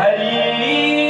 हरी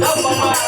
Up more.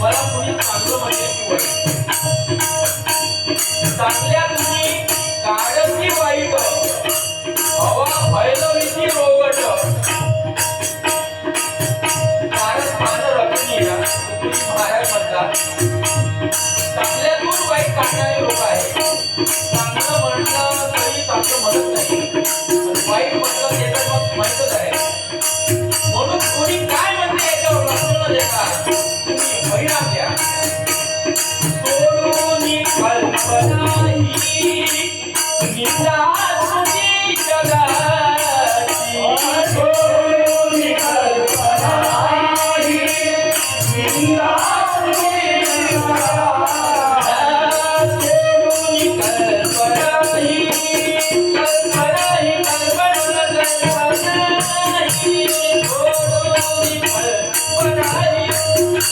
मला कोणी चांगलं म्हणजे निवड चांगल्या वाईट. हवा फैलवीची रोगट. कारण मान रखणी तुम्ही बाहेर म्हणता चांगल्यातून वाईट काढणारे लोक आहे चांगलं म्हटलं तरी चांगलं म्हणत नाही. वाईट म्हटलं ते तर मग माहीतच आहे. म्हणून कोणी काय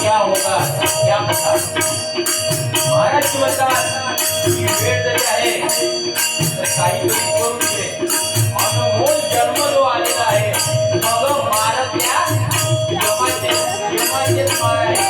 क्या होगा क्या पता महाराज की बता वेट दिया है। सरकारी यूनिफॉर्म से और वो जन्मल वाले का है मगर भारत क्या? जमा जमा जमा है